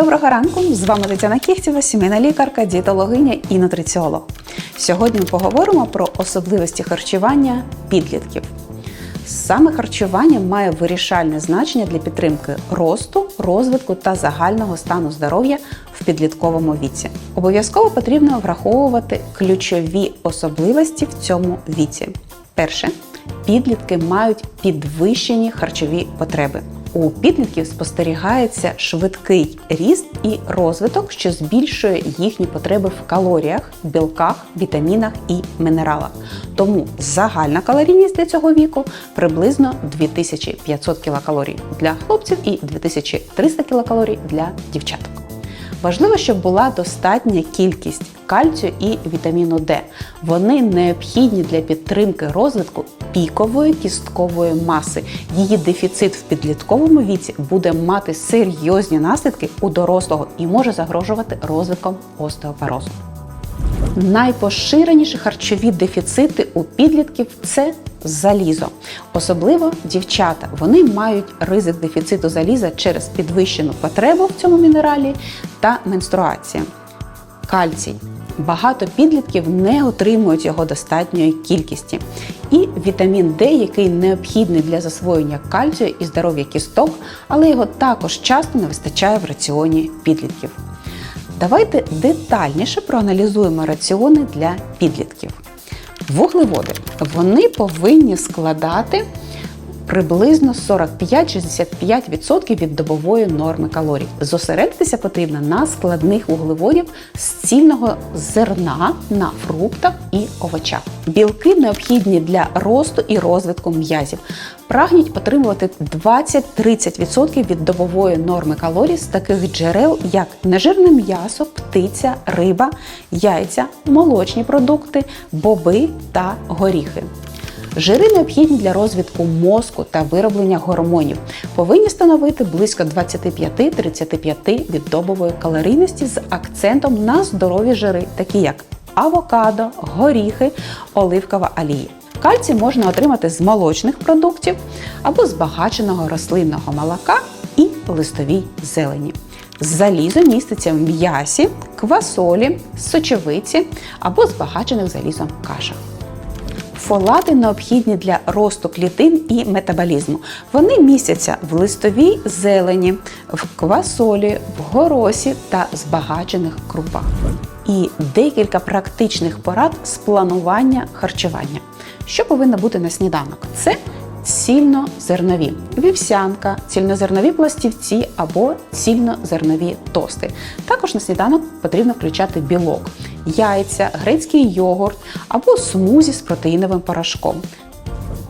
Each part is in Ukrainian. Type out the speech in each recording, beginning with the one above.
Доброго ранку! З вами Тетяна Кіхтєва, сімейна лікарка, дієтологиня і нутриціолог. Сьогодні ми поговоримо про особливості харчування підлітків. Саме харчування має вирішальне значення для підтримки росту, розвитку та загального стану здоров'я в підлітковому віці. Обов'язково потрібно враховувати ключові особливості в цьому віці. Перше, підлітки мають підвищені харчові потреби. У підлітків спостерігається швидкий ріст і розвиток, що збільшує їхні потреби в калоріях, білках, вітамінах і мінералах. Тому загальна калорійність для цього віку приблизно 2500 кілокалорій для хлопців і 2300 кілокалорій для дівчаток. Важливо, щоб була достатня кількість кальцію і вітаміну Д. Вони необхідні для підтримки розвитку пікової кісткової маси. Її дефіцит в підлітковому віці буде мати серйозні наслідки у дорослого і може загрожувати розвитком остеопорозу. Найпоширеніші харчові дефіцити у підлітків це залізо. Особливо дівчата. Вони мають ризик дефіциту заліза через підвищену потребу в цьому мінералі та менструація. Кальцій. Багато підлітків не отримують його достатньої кількості. І вітамін Д, який необхідний для засвоєння кальцію і здоров'я кісток, але його також часто не вистачає в раціоні підлітків. Давайте детальніше проаналізуємо раціони для підлітків. Вуглеводи вони повинні складати приблизно 45-65% від добової норми калорій. Зосередитися потрібно на складних вуглеводів з цільного зерна на фруктах і овочах. Білки необхідні для росту і розвитку м'язів. Прагніть отримувати 20-30% від добової норми калорій з таких джерел, як нежирне м'ясо, птиця, риба, яйця, молочні продукти, боби та горіхи. Жири необхідні для розвитку мозку та вироблення гормонів. Повинні становити близько 25-35 від добової калорійності з акцентом на здорові жири, такі як авокадо, горіхи, оливкова олія. Кальцій можна отримати з молочних продуктів або збагаченого рослинного молока і листовій зелені. Залізо міститься в м'ясі, квасолі, сочевиці або збагачених залізом кашах. Фолати необхідні для росту клітин і метаболізму. Вони містяться в листовій зелені, в квасолі, в горосі та збагачених крупах. І декілька практичних порад з планування харчування. Що повинно бути на сніданок? Це цільнозернові вівсянка, цільнозернові пластівці або цільнозернові тости. Також на сніданок потрібно включати білок, яйця, грецький йогурт або смузі з протеїновим порошком.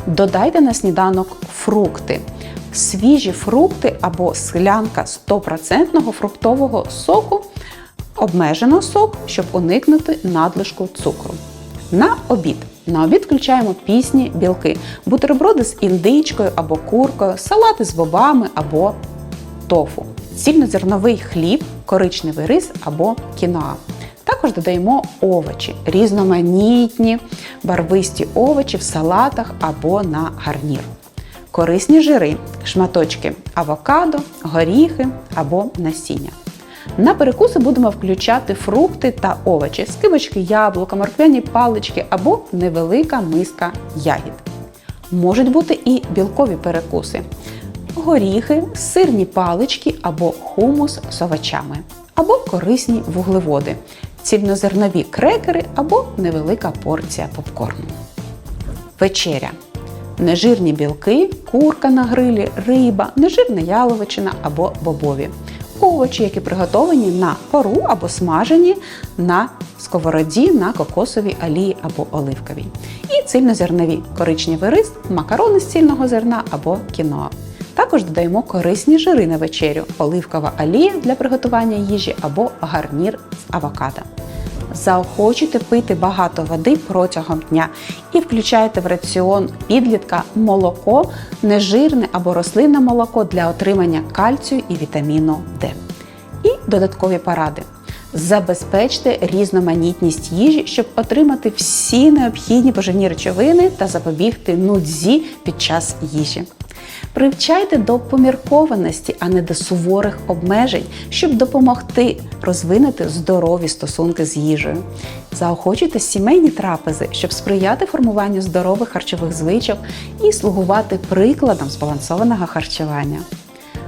Додайте на сніданок фрукти. Свіжі фрукти або склянка 100% фруктового соку, обмежено сок, щоб уникнути надлишку цукру. На обід. На обід включаємо пісні білки, бутерброди з індичкою або куркою, салати з бобами або тофу, цільнозерновий хліб, коричневий рис або кіноа. Також додаємо овочі, різноманітні, барвисті овочі в салатах або на гарнір. Корисні жири, шматочки авокадо, горіхи або насіння. На перекуси будемо включати фрукти та овочі, скибочки яблука, морквяні палички або невелика миска ягід. Можуть бути і білкові перекуси, горіхи, сирні палички або хумус з овочами, або корисні вуглеводи, цільнозернові крекери або невелика порція попкорну. Вечеря. Нежирні білки, курка на грилі, риба, нежирна яловичина або бобові овочі, які приготовані на пару або смажені на сковороді на кокосовій олії або оливковій. І цільнозернові коричневий рис, макарони з цільного зерна або кіноа. Також додаємо корисні жири на вечерю, оливкова олія для приготування їжі або гарнір з авокадо. Заохочуйте пити багато води протягом дня і включайте в раціон підлітка молоко, нежирне або рослинне молоко для отримання кальцію і вітаміну Д. І додаткові поради. Забезпечте різноманітність їжі, щоб отримати всі необхідні поживні речовини та запобігти нудзі під час їжі. Привчайте до поміркованості, а не до суворих обмежень, щоб допомогти розвинути здорові стосунки з їжею. Заохочуйте сімейні трапези, щоб сприяти формуванню здорових харчових звичок і слугувати прикладом збалансованого харчування.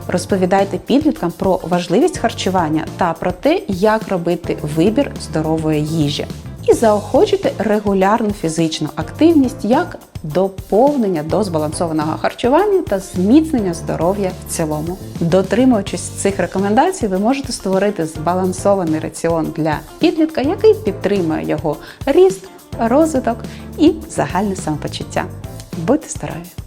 Розповідайте підліткам про важливість харчування та про те, як робити вибір здорової їжі. І заохочуйте регулярну фізичну активність як доповнення до збалансованого харчування та зміцнення здоров'я в цілому. Дотримуючись цих рекомендацій, ви можете створити збалансований раціон для підлітка, який підтримує його ріст, розвиток і загальне самопочуття. Будьте здорові!